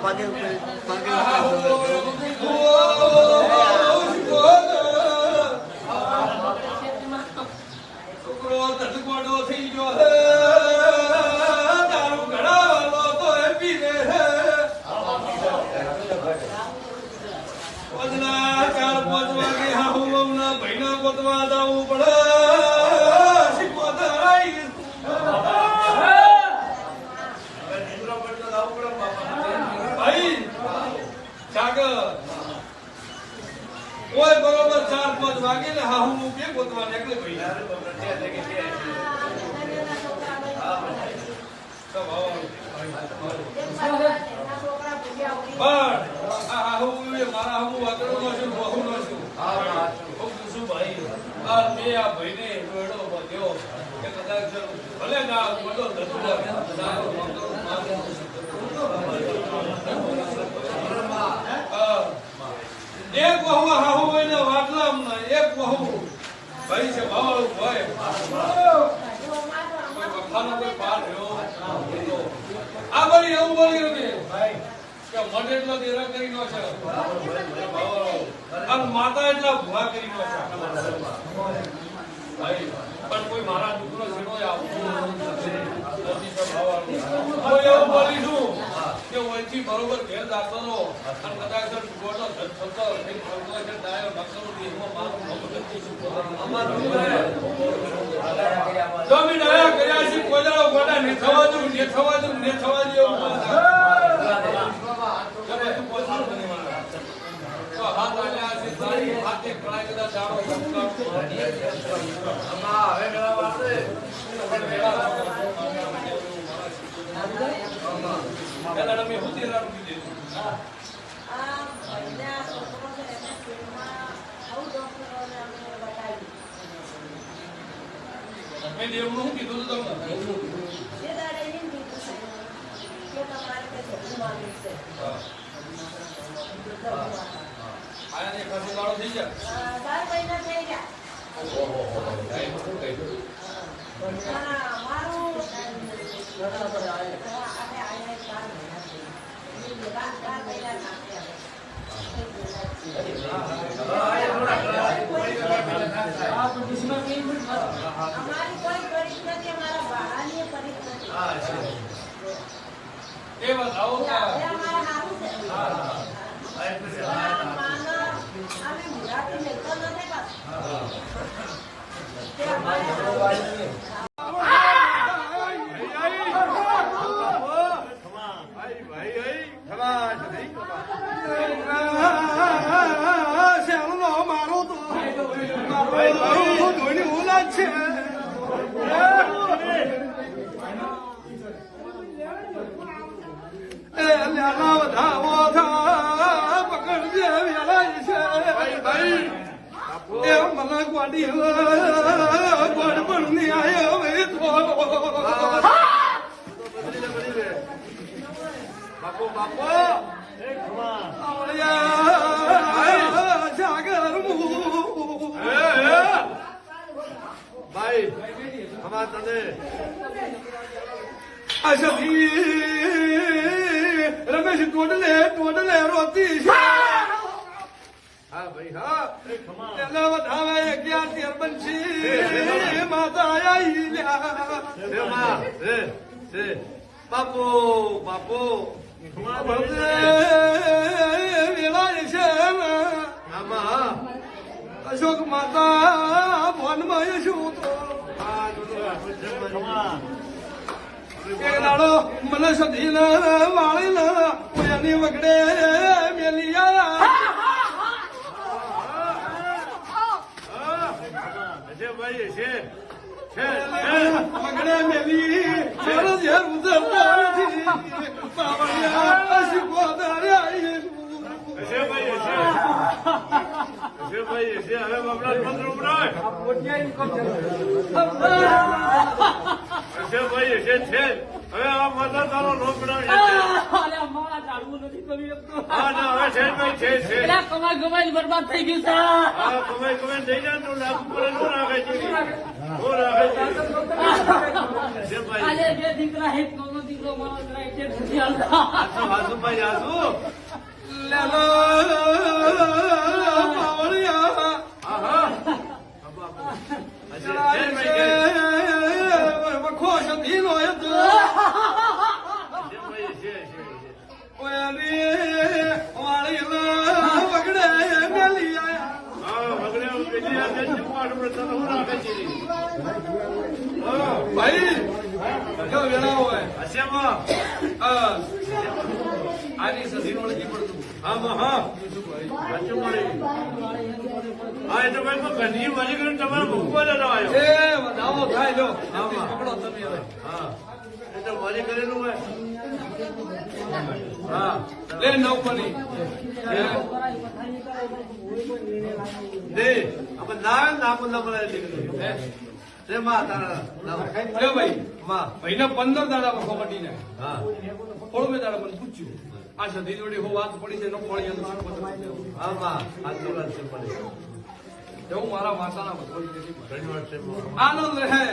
Pagi. વાગે ને, હા, હું કે ગોતવા નીકળે ભાઈ. આ મેં આ ભાઈને દોડો બધ્યો કદાચ ભલે ના બોલો ધતુડો સારો મંગળ હા. એક વહુ હાહુ હોય ને વાટલામ ને એક વહુ ભાઈ છે ભાવાળું ભાઈ. કોઈ વખાનો કોઈ બની એવું બોલી કે મઢ એટલો દેરા કરી નો છે માતા એટલા ભૂવા કરી નો છે પણ કોઈ મારા દીકરો છેડો આવું નથી. તો એવું બોલી છું કે ઓયથી બરોબર ઘેર રહો અને કદાચ ગોળો ધડ થતો કંઈક થતો હશે ડાયો નકરો દેહમાં મારું ભલું નથી શું પોતાનું. જો મેં ડાયા કર્યા છે કોઈ ગોડા ને થવા દઉં ને થવા દઉં ને થવા દઉં એવું. તો હાથ આલ્યા છે તારી હાથે કળાઈ કદાચ દાડો સંસ્કારતો. પણ વેળા પેલા મેં હું તેરા રૂપી દીધું મેં દેવનું કીધું હતું તમને આયા ને ખાસી દાડો થઈ જાય અમારી કોઈ પરિસ્થિતિ અમારા ભાડાની પરિસ્થિતિ એ વાત આવો હવે ત્યાં. અમારા હારું છે. અમારા માના અમે મુરાદી લેતો નથી પાછું. તે અમારે હારું. મારો તો મારો ધોની એ લેલા વધાવો થા પકડજે વેલાય છે એ મને ગોડી ગોડ પણ ની આયો હવે બાપુ! ભાઈ અમાર તને રમેશ ટોડલે ટોડલે રોતી છે. હા ભાઈ હા. તેના વધાવે અગિયાર માતા લ્યા. રે બાપુ બાપુ. વેલાય છે આમાં અશોક માતા ભવનમાં તો મને સધી ના સધીને વાળીને કોયાની વગડે મેલિયા ભાઈ છે વગડે મેલી મારો ઝેર ઉતરતો નથી પાવડિયા અશોકો દર્યા છે ભાઈ છે છે ભાઈ છે હવે બાપડા પત્ર ઉપરાય છે ભાઈ છે છે હવે આ માતા તારો નો પડાવ છે અરે મારા ચાલવું નથી કરી શકતો. હા ના હવે છે ભાઈ છે છે પેલા કમાઈ કમાઈ બરબાદ થઈ ગયું કમાઈ કમાઈ થઈ જાય તો રાખે છે. આજે બે દીકરા કોનો દીકરો મારો જરા એક એક નથી હાલતા. આસુ આસુ ભાઈ ભાઈ જો વેળા હોય હસ્યામાં આની સસી ઓળખી પડતું હા હા સાચું મળે હા એ તો ભાઈ પણ ઘરની કરીને તમારે મૂકવા જવાયો એ વધાવો થાય જો પકડો તમે હવે હા એ તો મળી કરેલું હોય. હા. લે નવ પડી. દે. આપણે ના નામ પણ ના મળે દીકરી રે માં તારા લે ભાઈ. માં. ભાઈને પંદર દાડા વખો મટીને હા. થોડું મેં દાડા મને પૂછ્યું. આ સધી જોડી હો વાત પડી છે ન પડી પતું? હા માં. આ વાત છે મળી હું મારા માતાના ભગવાન વાર છે આનંદ રહે.